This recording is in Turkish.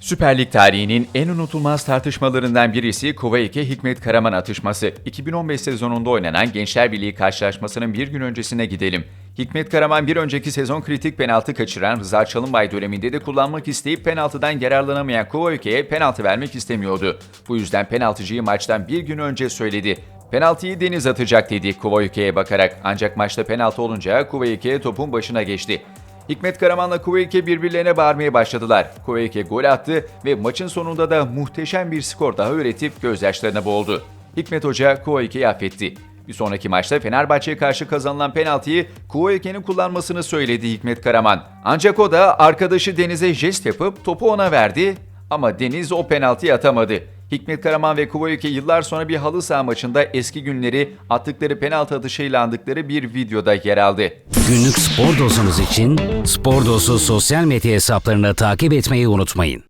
Süper Lig tarihinin en unutulmaz tartışmalarından birisi Kuveyke Hikmet Karaman atışması. 2015 sezonunda oynanan Gençler Birliği karşılaşmasının bir gün öncesine gidelim. Hikmet Karaman bir önceki sezon kritik penaltı kaçıran Rıza Çalınbay döneminde de kullanmak isteyip penaltıdan yararlanamayan Kuveyke'ye penaltı vermek istemiyordu. Bu yüzden penaltıcıyı maçtan bir gün önce söyledi. Penaltıyı Deniz atacak dedi Kuveyke'ye bakarak. Ancak maçta penaltı olunca Kuveyke topun başına geçti. Hikmet Karaman'la Kuveyke birbirlerine bağırmaya başladılar. Kuveyke gol attı ve maçın sonunda da muhteşem bir skor daha üretip gözyaşlarına boğuldu. Hikmet Hoca Kuveyke'yi affetti. Bir sonraki maçta Fenerbahçe'ye karşı kazanılan penaltıyı Kuveyke'nin kullanmasını söyledi Hikmet Karaman. Ancak o da arkadaşı Deniz'e jest yapıp topu ona verdi ama Deniz o penaltıyı atamadı. Hikmet Karaman ve Kuveyke yıllar sonra bir halı saha maçında eski günleri attıkları penaltı atışıyla andıkları bir videoda yer aldı. Günlük spor dozunuz için Spor Dozu sosyal medya hesaplarını takip etmeyi unutmayın.